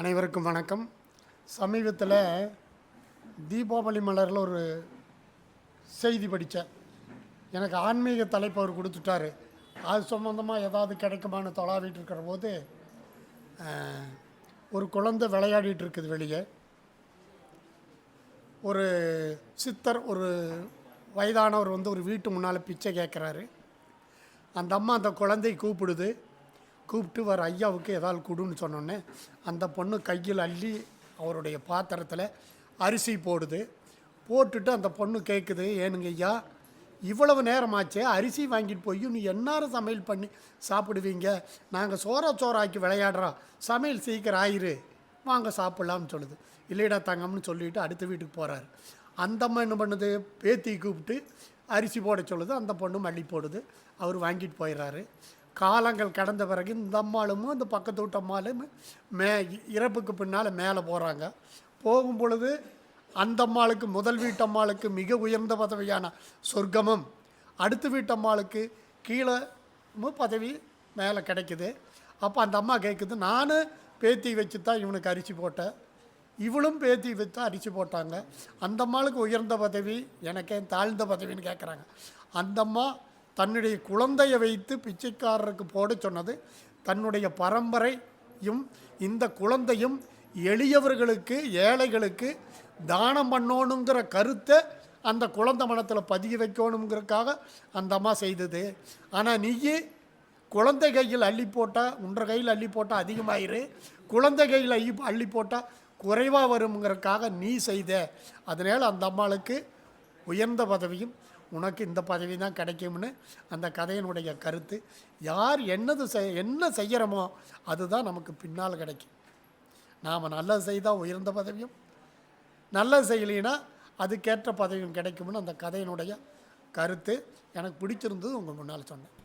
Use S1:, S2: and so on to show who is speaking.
S1: அனைவருக்கும் வணக்கம். சமீபத்தில் தீபாவளி மலரில் ஒரு செய்தி படித்தேன் எனக்கு ஆன்மீக தலைப்பு அவர் கொடுத்துட்டாரு. அது சம்மந்தமாக ஏதாவது கிடைக்குமான்னு தொலாவிட்டு இருக்கிற போது ஒரு குழந்தை விளையாடிட்டு இருக்குது வெளியே. ஒரு சித்தர் ஒரு வயதானவர் வந்து ஒரு வீட்டு முன்னால் பிச்சை கேட்குறாரு அந்த அம்மா அந்த குழந்தையை கூப்பிடுது. கூப்பிட்டு வர ஐயாவுக்கு ஏதாவது கொடுன்னு சொன்னோன்னே அந்த பொண்ணு கையில் அள்ளி அவருடைய பாத்திரத்தில் அரிசி போடுது. போட்டுட்டு அந்த பொண்ணு கேட்குது ஏனுங்க ஐயா இவ்வளவு நேரமாச்சே அரிசி வாங்கிட்டு போய் நீ எந்நேரம் சமையல் பண்ணி சாப்பிடுவீங்க? நாங்கள் சோறா சோறாக்கி விளையாடுறோம் சமையல் சீக்கிரம் ஆயிரு வாங்க சாப்பிட்லாம்னு சொல்லுது. இல்லைடா தங்கம்னு சொல்லிட்டு அடுத்த வீட்டுக்கு போகிறாரு அந்த அம்மா என்ன பண்ணுது? பேத்தி கூப்பிட்டு அரிசி போட சொல்லுது. அந்த பொண்ணு மல்லி போடுது. அவர் வாங்கிட்டு போயிடுறாரு. காலங்கள் கடந்த பிறகு இந்த அம்மாளும் அந்த பக்கத்து வீட்டு அம்மாலும் மே இறப்புக்கு பின்னால் மேலே போகிறாங்க போகும் பொழுது அந்த அம்மாளுக்கு முதல் வீட்டம்மாளுக்கு மிக உயர்ந்த பதவியான சொர்க்கமும் அடுத்த வீட்டம்மாளுக்கு கீழே பதவி மேலே கிடைக்குது. அப்போ அந்த அம்மா கேட்குது நானும் பேத்தி வச்சு தான் இவனுக்கு அரிசி போட்டேன். இவளும் பேத்தி வச்சு தான் அரிசி போட்டாங்க. அந்த அம்மாளுக்கு உயர்ந்த பதவி எனக்கே தாழ்ந்த பதவின்னு கேட்குறாங்க அந்த அம்மா தன்னுடைய குழந்தையை வைத்து பிச்சைக்காரருக்கு போட சொன்னது. தன்னுடைய பரம்பரையும் இந்த குழந்தையும் எளியவர்களுக்கு ஏழைகளுக்கு தானம் பண்ணணுங்கிற கருத்தை அந்த குழந்தை மனத்தில் பதிய வைக்கணுங்கிறதுக்காக அந்த அம்மா செய்தது. ஆனால் நீயே குழந்தை கையில் அள்ளி போட்டால் உன்ற கையில் அள்ளி போட்டால் அதிகமாயிரு. குழந்தை கையில் அள்ளி அள்ளி போட்டால் குறைவாக வருங்கிறதுக்காக நீ செய்த. அதனால் அந்த அம்மாளுக்கு உயர்ந்த பதவியும் உனக்கு இந்த பதவி தான் கிடைக்கும்னு அந்த கதையினுடைய கருத்து. யார் என்னது செய் என்ன செய்கிறோமோ அதுதான் நமக்கு பின்னால் கிடைக்கும். நாம் நல்லது செய்தால் உயர்ந்த பதவியும் நல்லது செய்யலைன்னா அதுக்கேற்ற பதவியும் கிடைக்கும்னு அந்த கதையினுடைய கருத்து. எனக்கு பிடிச்சிருந்தது உங்கள் முன்னால் சொன்னேன்.